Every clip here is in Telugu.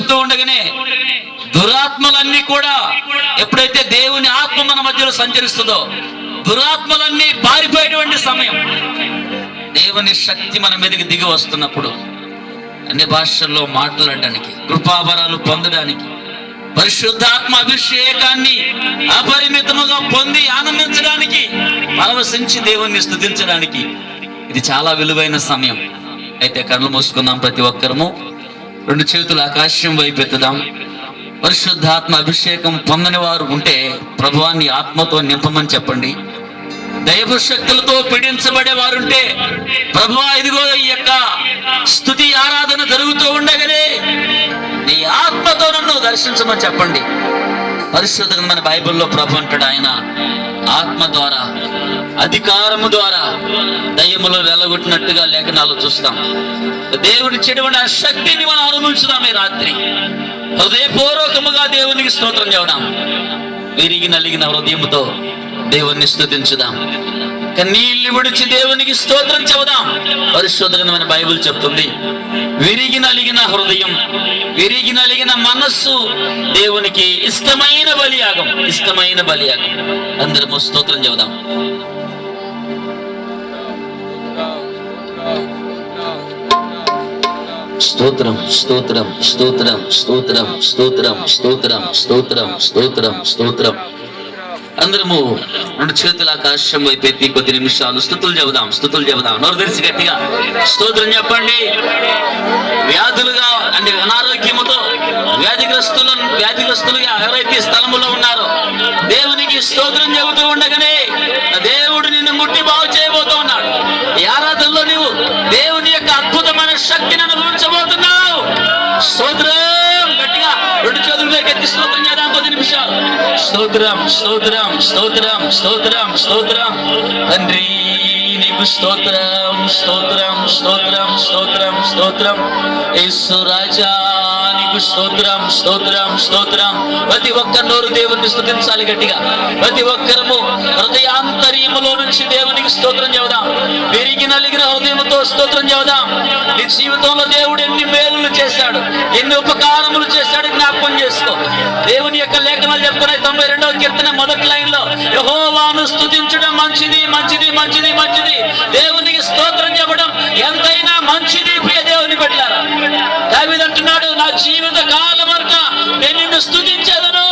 చెప్తూ ఉండగానే దురాత్మలన్నీ కూడా ఎప్పుడైతే దేవుని ఆత్మ మన మధ్యలో సంచరిస్తుందో దురాత్మలన్నీ పారిపోయేటువంటి సమయం. దేవుని శక్తి మన మీదకి దిగి వస్తున్నప్పుడు అన్ని భాషల్లో మాట్లాడడానికి కృపాభరాలు పొందడానికి పరిశుద్ధాత్మ అభిషేకాన్ని అపరిమితముగా పొంది ఆనందించడానికి పరవశించి దేవుణ్ణి స్థుతించడానికి ఇది చాలా విలువైన సమయం. అయితే కళ్ళు మూసుకుందాం ప్రతి ఒక్కరము. రెండు చేతులు ఆకాశం వైపు ఎత్తుదాం. పరిశుద్ధాత్మ అభిషేకం పొందని వారు ఉంటే ప్రభువాన్ని ఆత్మతో నింపమని చెప్పండి. దైవ శక్తులతో పీడించబడే వారుంటే ప్రభువా ఇదిగో ఈ యొక్క స్థుతి ఆరాధన జరుగుతూ ఉండగానే నీ ఆత్మతో నన్ను దర్శించమని చెప్పండి. పరిశుద్ధమైన బైబిల్లో ప్రభు అంటాడు ఆయన ఆత్మ ద్వారా అధికారము ద్వారా దయ్యములు వెలగొట్టినట్టుగా లేఖనాలు చూస్తాం. దేవుడి చెడువని ఆ శక్తిని మనం అనుభవించుదాం ఈ రాత్రి. హృదయపూర్వకముగా దేవునికి స్తోత్రం చెబుదాం. విరిగి నలిగిన హృదయముతో దేవుణ్ణి స్థుతించుదాం కన్నీళ్ళు విడిచి దేవునికి స్తోత్రం చెబుదాం. పరిశోధకమైన బైబుల్ చెప్తుంది విరిగి నలిగిన హృదయం విరిగి నలిగిన మనస్సు దేవునికి ఇష్టమైన బలియాగం ఇష్టమైన బలియాగం. అందరము స్తోత్రం చెబుదాం. స్తోత్రం స్తోత్రం స్తోత్రం స్తోత్రం స్తోత్రం స్తోత్రం స్తోత్రం స్తోత్రం స్తోత్రం. అందరము రెండు చేతుల ఆకాశం వైపు ఎత్తి కొద్ది నిమిషాలు స్థుతులు చెబుదాం స్థుతులు చెబుదాం. నోరు తెరిచి గట్టిగా స్తోత్రం చెప్పండి. వ్యాధులుగా అంటే అనారోగ్యముతో వ్యాధిగ్రస్తులు వ్యాధిగ్రస్తులుగా ఎవరైతే స్థలములో ఉన్నారో దేవునికి స్తోత్రం చెబుతూ ఉండగానే స్తోత్రం స్తోత్రం స్తోత్రం స్తోత్రం స్తోత్రం. తండ్రి నీకు స్తోత్రం స్తోత్రం స్తోత్రం స్తోత్రం స్తోత్రం. యేసు రాజా నీకు స్తోత్రం స్తోత్రం స్తోత్రం. ప్రతి ఒక్క నోరు దేవుని స్తుతించాలి గట్టిగా. ప్రతి ఒక్కరము హృదయాంతర్యములో నుంచి దేవునికి స్తోత్రం చెబుదాం. దేవునితో స్తోత్రం చెబుదాం. నీ జీవితంలో దేవుడు ఎన్ని మేలులు చేశాడు ఎన్ని ఉపకారములు చేశాడు జ్ఞాపకం చేసుకో. దేవుని యొక్క లేఖనాలు చెప్పుకునే తొంభై రెండవ కీర్తన మొదటి లైన్లో యహోవాను స్థుతించడం మంచిది మంచిది మంచిది మంచిది. దేవునికి స్తోత్రం చెప్పడం ఎంతైనా మంచిది ప్రియ దేవుని పెట్టారా దావిది అంటున్నాడు నా జీవిత కాలం అంతా నేను నిన్ను స్థుతించేదను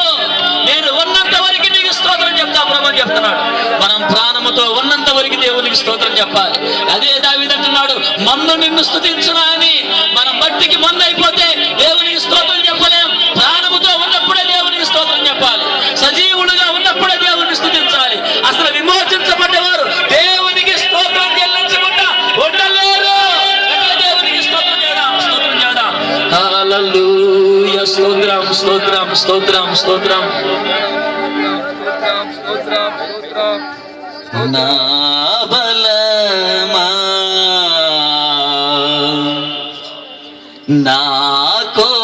నేను ఉన్నంత వరకు నీకు స్తోత్రం చెప్తా ప్రభు చెప్తున్నాడు. మన ఉన్నంత వరకు దేవునికి స్తోత్రం చెప్పాలి. అదే దావీదు అంటున్నాడు మన్ను నిన్ను స్థుతించునా అని? మనం మట్టికి మన్ను అయిపోతే దేవునికి స్తోత్రం చెప్పలేం. ప్రాణముతో ఉన్నప్పుడే దేవునికి స్తోత్రం చెప్పాలి. సజీవుడుగా ఉన్నప్పుడే దేవుని స్థుతించాలి అసలు విమోచించబడ్డవారు దేవునికి స్తోత్రం చెల్లించకుండా ఉండలేరు. దేవునికి స్తోత్రం చేద్దాం స్తోత్రం చేద్దాం. స్తోత్రం స్తోత్రం స్తోత్రం స్తోత్రం. బలమా నా కోట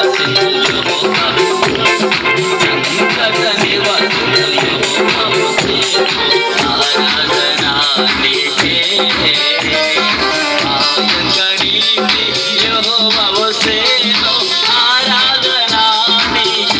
así.